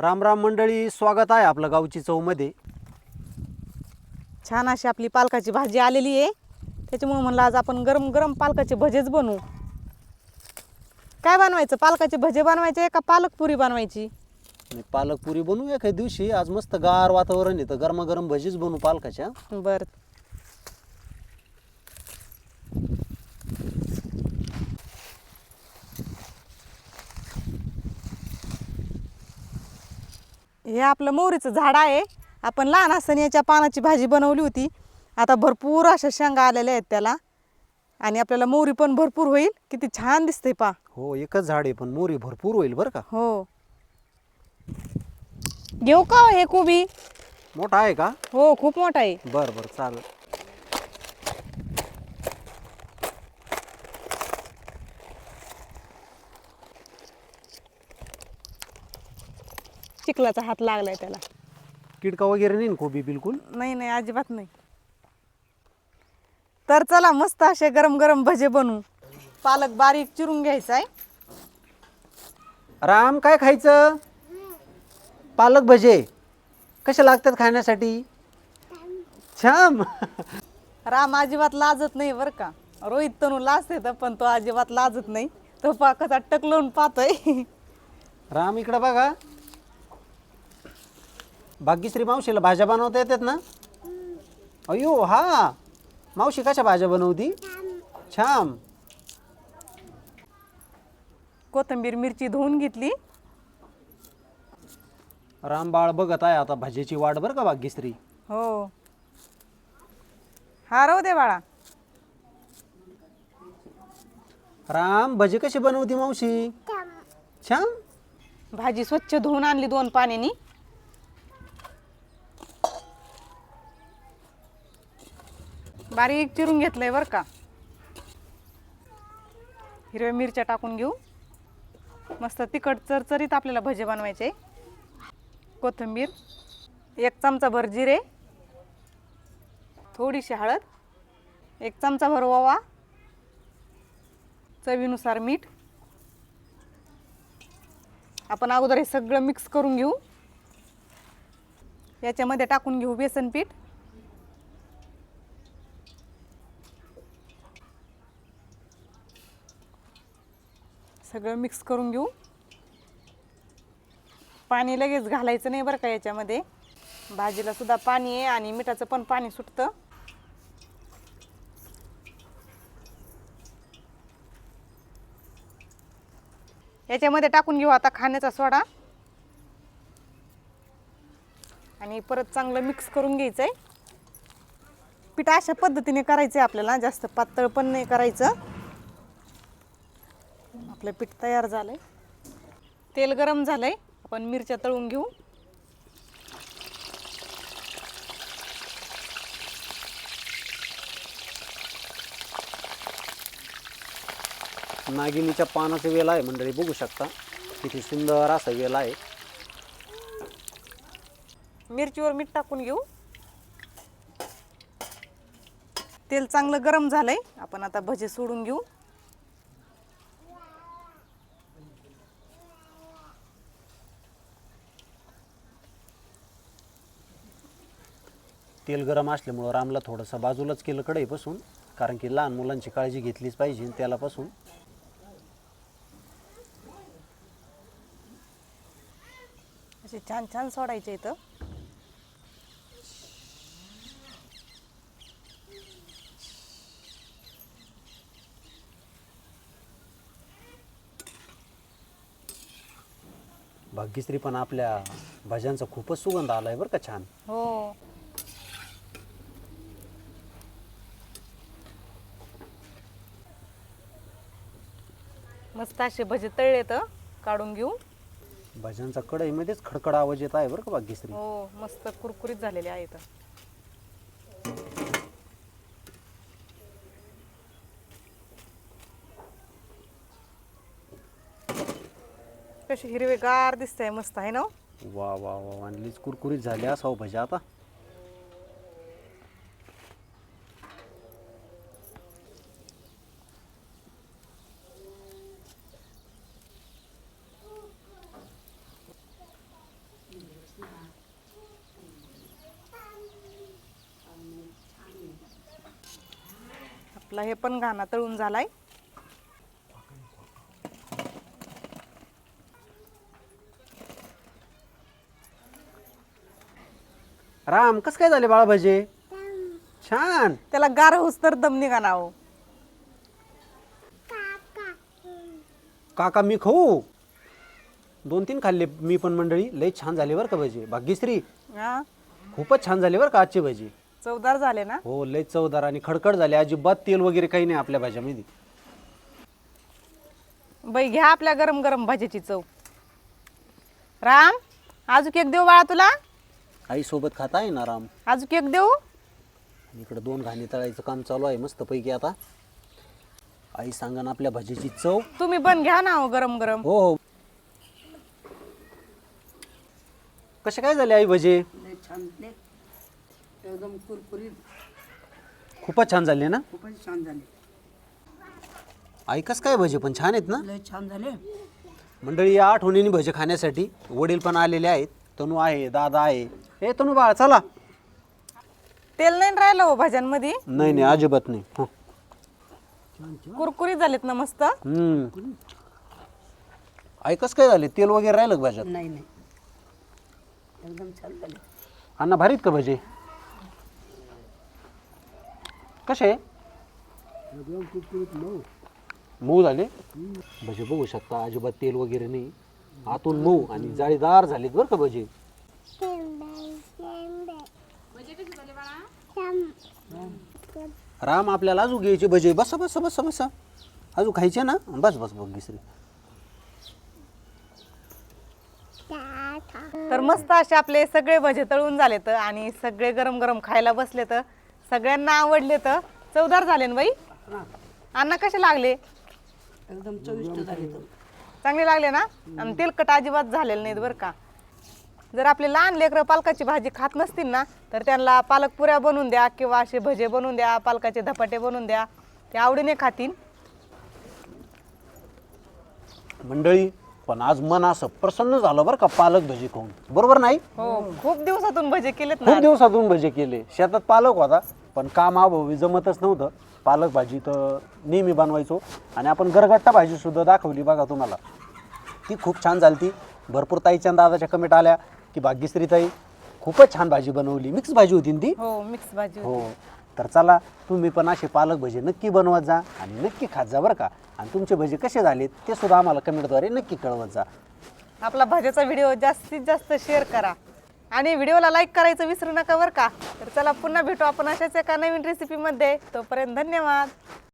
राम राम मंडळी स्वागत आहे आपलं गावची चौमध्ये. छान अशी आपली पालकाची भाजी आलेली आहे. त्याच्यामुळे म्हणलं आज आपण गरम गरम पालकाचे भजेच बनवू. काय बनवायचं? पालकाचे भजे बनवायचे का पालक पुरी बनवायची? आणि पालक पुरी बनवू एखाद्या दिवशी. आज मस्त गार वातावरण येतं गरमागरम भजीच बनवू पालकाच्या. बर. हे आपलं मोहरीचं झाड आहे. आपण लहान असताना याच्या पानाची भाजी बनवली होती. आता भरपूर अशा शेंगा आलेल्या आहेत त्याला. आणि आपल्याला मोहरी पण भरपूर होईल. किती छान दिसते पा हो एकच झाड आहे पण मोरी भरपूर होईल बरं का. हो. घेऊ का हो हे कोबी? मोठा आहे का? हो खूप मोठा आहे. बरं बरं चालेल. चिखलाचा हात लागलाय त्याला. किडका वगैरे नाही ना कोबी बिलकुल? नाही नाही अजिबात नाही. तर चला मस्त असे गरम गरम भजे बनवू. पालक बारीक चिरून घ्यायचा आहे. राम काय खायचं? पालक भजे. कसे लागतात खाण्यासाठी? छान. राम अजिबात लाजत नाही बरं का. रोहित तनू लाजते तर पण तो अजिबात लाजत नाही. तो पा कसा टकलवून पाहतोय. राम इकडं बघा. भाग्यश्री मावशीला भाज्या बनवता येतात ना? अयो हा. मावशी कशा भाज्या बनवती? छान. कोथिंबीर मिरची धुवून घेतली. रामबाळ बघत आहे आता भाजीची वाट बरं का भाग्यश्री? हो. हा राहू दे बाळा. राम भजी कशी बनवती मावशी? छान? भाजी स्वच्छ धुवून आणली दोन पाण्यानी. बारीक चिरून घेतलंय बरं का. हिरव्या मिरच्या टाकून घेऊ. मस्त तिखट चरचरीत आपल्याला भजे बनवायचे. कोथिंबीर एक चमचा भर जिरे थोडीशी हळद एक चमचा भर ओवा चवीनुसार मीठ. आपण अगोदर हे सगळं मिक्स करून घेऊ. याच्यामध्ये टाकून घेऊ बेसन पीठ. सगळं मिक्स करून घेऊ. पाणी लगेच घालायचं नाही बरं का याच्यामध्ये. भाजीला सुद्धा पाणी आहे आणि मिठाचं पण पाणी सुटतं. याच्यामध्ये टाकून घेऊ आता खाण्याचा सोडा. आणि परत चांगलं मिक्स करून घ्यायचं आहे पीठ अशा पद्धतीने करायचं आहे आपल्याला जास्त पातळ पण नाही करायचं. आपलं पीठ तयार झालंय. तेल गरम झालंय. आपण मिरच्या तळून घेऊ. नागिनीच्या पानाचा वेल आहे मंडळी बघू शकता. किती सुंदर असा वेल आहे. मिरचीवर मीठ टाकून घेऊ. तेल चांगलं गरम झालंय. आपण आता भजे सोडून घेऊ. तेल गरम असल्यामुळं रामला थोडंसं बाजूलाच केलं कढईपासून कारण की लहान मुलांची काळजी घेतलीच पाहिजे त्यालापासून. असे छान छान सोडायचे इथं. भाग्यश्री पण आपल्या भाज्यांचा खूपच सुगंध आलाय बरं का छान. हो. मस्त असे भजे तळले तर काढून घेऊ भाज्यांचा कढईमध्येच खडखड आवाज येत आहे बरं का भाग्यश्री. हो मस्त कुरकुरीत झालेले आहेत. कशी हिरवेगार दिसतंय मस्त आहे ना हो? वा वा वा आणलीच कुरकुरीत झाली असावं भज्या आता. आपला हे पण घाणा तळून झालाय. राम कस काय झाले बाळा भजे छान. त्याला गार होस तर दम निघा ना हो काका मी खाऊ. दोन तीन खाल्ले मी पण मंडळी. लई छान झाले बरं का भजे. भाग्यश्री हा? खूपच छान झाले बरं का आजचे भजी. चवदार झाले ना? हो लई चवदार आणि खडखड झाले. अजिबात तेल वगैरे काही नाही आपल्या भाज्यामध्ये. बाई घ्या आपल्या गरम गरम भाजीची चव. राम आजूक एक देऊ बाळा तुला? आई सोबत खाता आहे ना राम? आजूक एक देऊ? इकडे दोन घाणी तळायचं काम चालू आहे मस्त पैकी आता. आई सांगा ना आपल्या भाजीची चव. तुम्ही पण घ्या ना हो गरम गरम हो हो. कसे काय झाले आई भजे? लय छान एकदम कुरकुरीत. खूपच छान झाले ना? खूपच छान झाले. आई कस काय भजे पण छान आहेत ना? लय छान झाले. मंडळी या आठवणीने भजे खाण्यासाठी वडील पण आलेले आहेत. तनू आहे दादा आहे. हे तनू बाळा चला. तेल नाही राहिलं हो भाज्यांमध्ये? नाही नाही अजिबात नाही. कुरकुरीत झालेत ना मस्त? कस काय झाले? तेल वगैरे राहिलं का भाज्यात? नाही नाही. एकदम छान झाले. अण्णा भारीत का भजे? कसे? मऊ झाले? भजे बघू शकता अजिबात तेल वगैरे नाही. आतून मऊ आणि जाळीदार झालेत बरं का भजे. राम आपल्याला अजून घ्यायचे भजे. बसा बसा बसा बसा. अजून खायचे ना? बस बस बघ गिसरी तर मस्त असे आपले सगळे भजे तळून झालेत आणि सगळे गरम गरम खायला बसले तर सगळ्यांना आवडले तर. चवदार झाले ना बाई? अण्णा कसे लागले? एकदम चविष्ट झाले तर चांगले लागले ना? आणि तेलकट अजिबात झालेले नाहीत बरं का. जर आपले लहान लेकरं पालकाची भाजी खात नसतील ना तर त्यांना पालक पुऱ्या बनवून द्या किंवा असे भजे बनवून द्या पालकाचे धपाटे बनवून द्या. ते आवडीने खातील. मंडळी पण आज मन असं प्रसन्न झालं बरं का पालक भजी खाऊन. बरोबर नाही? हो खूप दिवसातून भजे केलेत ना खूप दिवसातून भजे केले. शेतात पालक होता. पण काम अभावी जमतच नव्हतं. पालक भाजी तर नेहमी बनवायचो. आणि आपण गरगट्टा भाजी सुद्धा दाखवली बघा तुम्हाला. ती खूप छान झाली ती भरपूर ताईच्या दादाच्या कमेंट आल्या की भाग्यश्री ताई खूपच छान भाजी बनवली. मिक्स भाजी होती ना ती? हो मिक्स भाजी हो. तर चला तुम्ही पण असे पालक भजे नक्की बनवत जा आणि नक्की खात जा बरं का. आणि तुमचे भजे कसे झालेत ते सुद्धा आम्हाला कमेंटद्वारे नक्की कळवत जा. आपला भाज्याचा व्हिडिओ जास्तीत जास्त शेअर करा. आणि व्हिडिओला लाईक करायचं विसरू नका बरं का. तर चला पुन्हा भेटू आपण अशाच एका नवीन रेसिपीमध्ये तोपर्यंत धन्यवाद.